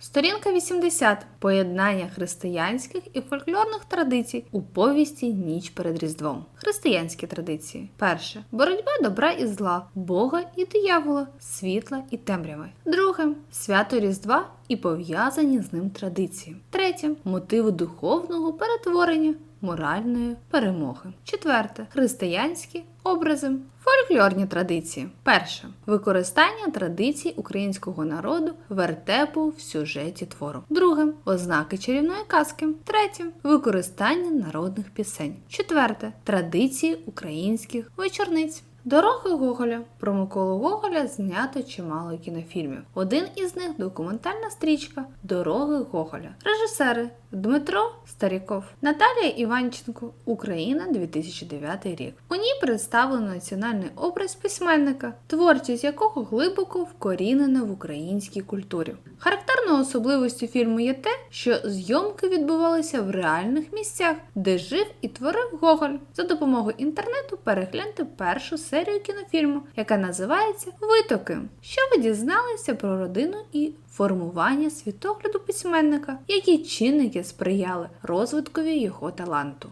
Сторінка 80. Поєднання християнських і фольклорних традицій у повісті Ніч перед Різдвом. Християнські традиції. Перше. Боротьба добра і зла, Бога і диявола, світла і темряви. Друге. Свято Різдва і пов'язані з ним традиції. Третє. Мотиви духовного перетворення, моральної перемоги. Четверте. Християнські образи. Фольклорні традиції. Перше. Використання традицій українського народу вертепу в сюжеті твору. Друге. Ознаки чарівної казки. Третє. Використання народних пісень. Четверте. Традиції українських вечорниць. Дороги Гоголя. Про Миколу Гоголя знято чимало кінофільмів. Один із них документальна стрічка Дороги Гоголя. Режисери Дмитро Старіков, Наталія Іванченко, Україна 2009 рік. У ній представлено національний образ письменника, творчість якого глибоко вкорінена в українській культурі. Характерною особливістю фільму є те, що зйомки відбувалися в реальних місцях, де жив і творив Гоголь. За допомогою інтернету перегляньте першу серію кінофільму, яка називається Витоки. Що ви дізналися про родину і формування світогляду письменника, які чинники сприяли розвиткові його таланту.